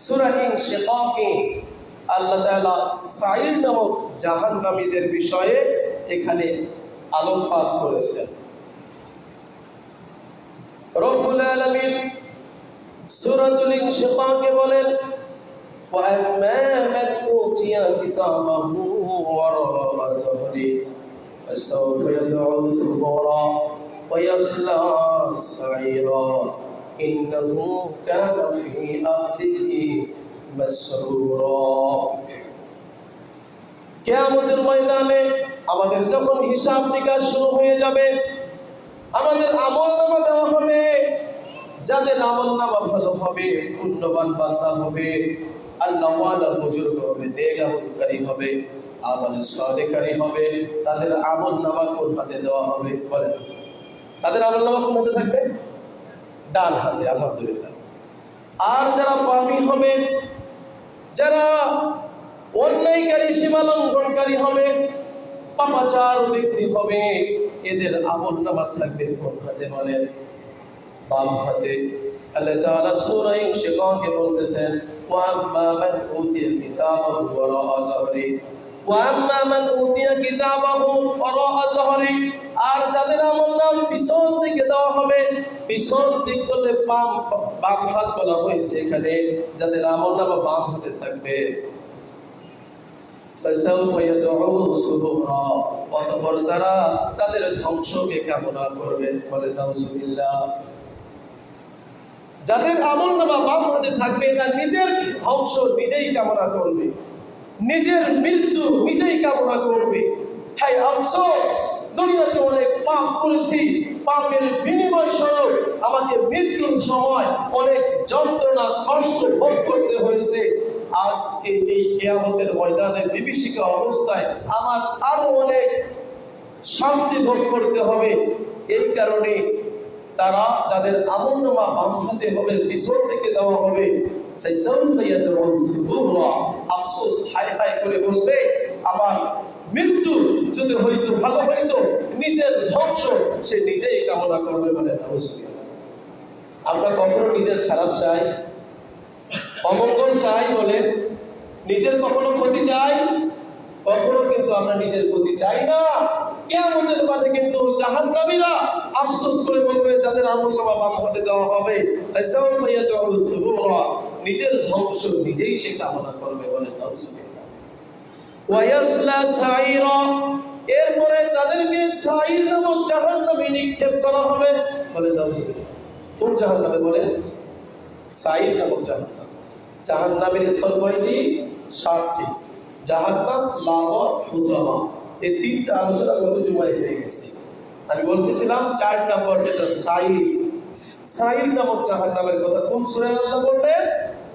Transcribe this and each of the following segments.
সুরাহিন শেখাকে আল্লাহ তাআলা সাইর নামক জাহান্নামীদের বিষয়ে এখানে আলোকপাত করেছেন রব্বুল আলামিন সূরাতুল ইনশিকাকে বলেন وأما من أوتي كتابه وراء ظهره فسوف يدعو ثبورا ويصلى سعيرا إنه كان في أهله مسرورا কেয়ামতের ময়দানে আমাদের যখন হিসাব নিকাশ শুরু হয়ে যাবে আমাদের আমল নামা দেওয়া হবে যাদের আমল নামা ভালো হবে পুণ্যবান বান্দা হবে আল্লাহ বুজুর্গ হবে নেগাহুলকারী হবে আমল সদেকারী হবে তাদের আমল নামা কোন হাতে দেওয়া হবে বলেন তাদের আমল নামা কোন হাতে থাকবে ডান হাতে, আলহামদুলিল্লাহ। আর যারা পাপী হবে, যারা অন্যায়কারী সীমা লঙ্ঘনকারী হবে, পাপাচার ব্যক্তি হবে, এদের আমল নামা থাকবে কোন হাতে বলেন? বাম হাতে। আল্লাহ তাআলা সূরা ইনশিকাকে বলতেছেন, ওয়া আম্মা মান উতিয়া কিতাবাহু ওয়ারা'a যাহরি। ওয়াম্মা মান উতিয়া যাদের নাম বাম হতে থাকবে। তাদের ধ্বংসকে কামনা করবে, বলে যাদের আমল নামা বাম হতে থাকবে, তার নিজের ধ্বংস নিজেই কামনা করবে। নিজের মৃত্যু নিজেই কামনা করবে। হাই আফসোস, দুনিয়াতে অনেক পাপ করেছি, পাপের বিনিময় স্বরূপ আমাকে মৃত্যুর সময় অনেক যন্ত্রণা, কষ্ট ভোগ করতে হয়েছে। আজকে এই কেয়ামতের ময়দানে বিভীষিকা অবস্থায় আমার আরও অনেক শাস্তি ভোগ করতে হবে। এই কারণে তারা যাদের আমল নামা বাম হাতে হবে, পিছন থেকে দেওয়া হবে আফসোস হাই হাই করে বলবে, আমার মৃত্যু যদি হইতো, ভালো হইতো, নিজের ধ্বংস সে নিজেই কামনা করবে বলে আমরা কখনো নিজের খারাপ চাই, অমঙ্গল চাই বলে নিজের কখনো ক্ষতি চাই, কখনো কিন্তু আমরা নিজের ক্ষতি চাই না। কেয়ামতের মাঠে কিন্তু জাহান জাহান্নামীরা আফসোস করে বলবে, যাদের আমল নামা বাম হাতে দেওয়া হবে নিজের ধ্বংস নিজেই সে কামনা করবে, বলে সাইরা, এরপরে তাদেরকে সাইর নামক জাহান্নামে নিক্ষেপ করা হবে, বলে কোন জাহান্নামে বলেন সাইর নামক জাহান্নাম। জাহান্নামের স্থল কয়টি? সাতটি। জাহান্নাম লাহর হুজামা এই তিনটা আলোচনা গত জুমায় হয়ে গেছে। আমি বলতেছিলাম চার নম্বর যেটা সাইর। সাইর নামক জাহান্নামের কথা কোন সূরায় আল্লাহ বললেন?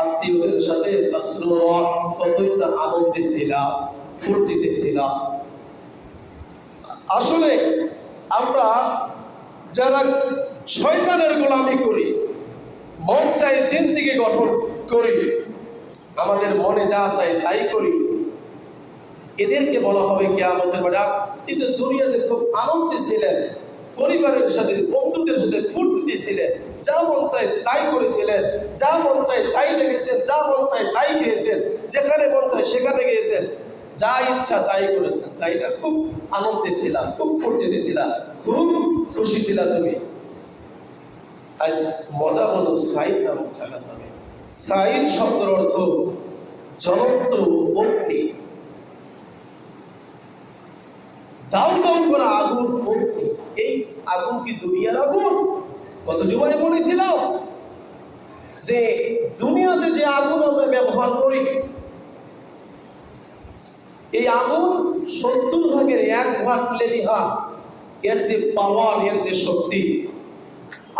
আত্মীয়দের সাথে কতই তা আনন্দে ছিলা, ফুর্তিতে ছিলা। আসলে আমরা যারা শয়তানের গোলামি করি, মন চাই জিন্দিগি গঠন করি, আমাদের মনে যা চাই তাই করি। এদেরকে বলা হবে কেয়ামতের মাঠে আপনি তো দুনিয়াতে খুব আনন্দে ছিলেন, পরিবারের সাথে, বন্ধুদের সাথে ছিলেন যা মন চাই তাই করেছিলেন, যা মন চাই তাই দেখেছেন, যা মন চাই তাই খেয়েছেন, যেখানে মন চাই সেখানে গিয়েছেন। যা ইচ্ছা তাই করেছেন, তাই না? খুব আনন্দে ছিলাম খুব ফুর্তিতে ছিলাম খুব খুশি ছিলা তুমি। আজ মজা মজা সাইড নামক জাহান নামে। সাইড শব্দের অর্থ জ্বলন্ত অগ্নি। দাউ দাউ করা আগুন অগ্নি। এই আগুন কি দুনিয়ার আগুন? কত জুমায় বলেছিলাম যে দুনিয়াতে যে আগুন আমরা ব্যবহার করি, এই আগুন সত্তর ভাগের এক ভাগ লেলিহা এর যে পাওয়ার এর যে শক্তি,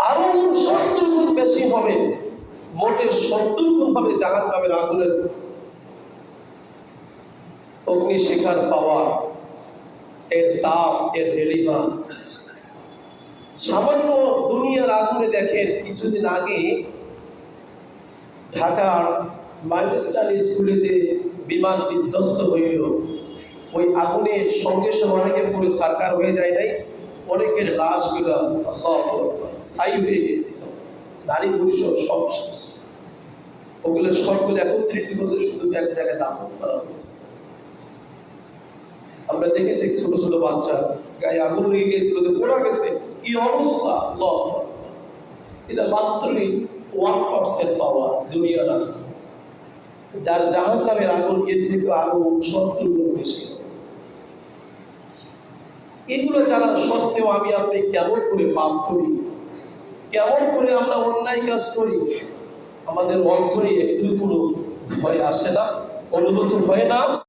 আরও সত্তর গুণ বেশি হবে, মোটে সত্তর গুণ হবে জাহান নামের আগুনের অগ্নিশিখার পাওয়ার এর তাপ, এর রেলিমা সামান্য দুনিয়ার আগুনে দেখেন কিছুদিন আগে ঢাকার মাইলস্টান স্কুলে যে বিমান বিধ্বস্ত হইল ওই আগুনে সঙ্গে সঙ্গে অনেকে পুরো সারকার হয়ে যায় নাই অনেকের আকবার, ছাই হয়ে গিয়েছিল। নারী পুরুষ সব শেষ ওগুলো সবগুলো একত্রিত করে শুধু এক জায়গায় দাফন করা হয়েছে। আমরা দেখেছি ছোট ছোট বাচ্চা গায়ে আগুন লেগে গেছিল যে পোড়া গেছে। কি অবস্থা? এটা মাত্রই ওয়ান পার্সেন্ট পাওয়া দুনিয়ার যার জাহান নামের আগুন, এর থেকে আগুন বেশি। এগুলো জানার সত্ত্বেও আমি আপনি কেমন করে পাপ করি? কেমন করে আমরা অন্যায় কাজ করি? আমাদের অন্তরে একটু কোনো ভয় আসে না, অনুভূত হয় না।